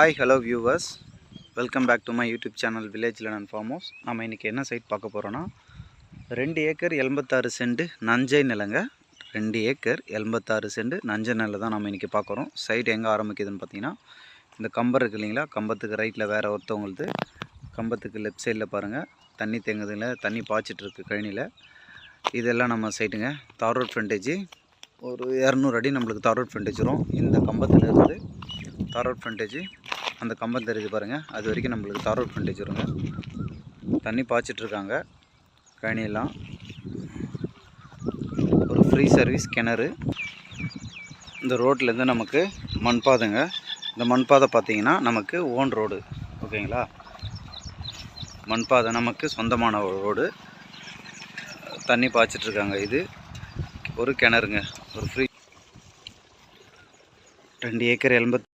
Hi hello viewers welcome back to my YouTube channel village lane farm house நம்ம இன்றைக்கி என்ன side பார்க்க போகிறோன்னா ரெண்டு ஏக்கர் எண்பத்தாறு சென்ட் நஞ்சை நிலங்க ரெண்டு ஏக்கர் எண்பத்தாறு சென்ட் நஞ்சை நிலம் தான் நம்ம இன்றைக்கி பார்க்குறோம் சைட் எங்கே ஆரம்பிக்குதுன்னு பார்த்தீங்கன்னா இந்த கம்பம் இருக்கு இல்லைங்களா? கம்பத்துக்கு ரைட்டில் வேறு ஒருத்தவங்களுது கம்பத்துக்கு லெஃப்ட் சைடில் பாருங்கள் தண்ணி தேங்குதுங்கள தண்ணி பாய்ச்சிட்ருக்கு கழனியில். இதெல்லாம் நம்ம சைட்டுங்க தார் ரோட் ஃப்ரண்டேஜ் ஒரு இரநூறு அடி நம்மளுக்கு தார் ரோட் ஃப்ரண்டேஜ் வரும். இந்த கம்பத்தில் இருந்து தார் ரோட் ஃப்ரண்டேஜ் அந்த கம்பம் தெரிஞ்சு பாருங்கள் அது வரைக்கும் நம்மளுக்கு தார் ரோட் ஃப்ரண்டேஜ் வருங்க. தண்ணி பாய்ச்சிட்ருக்காங்க. கழனியெல்லாம் ஒரு ஃப்ரீ சர்வீஸ் கிணறு. இந்த ரோட்லேருந்து நமக்கு மண்பாதைங்க இந்த மண்பாதை பார்த்தீங்கன்னா நமக்கு ஓன் ரோடு ஓகேங்களா? மண்பாதை நமக்கு சொந்தமான ரோடு தண்ணி பாய்ச்சிட்ருக்காங்க. இது ஒரு கிணறுங்க. ஒரு ஃப்ரீ ரெண்டு ஏக்கர் எண்பத்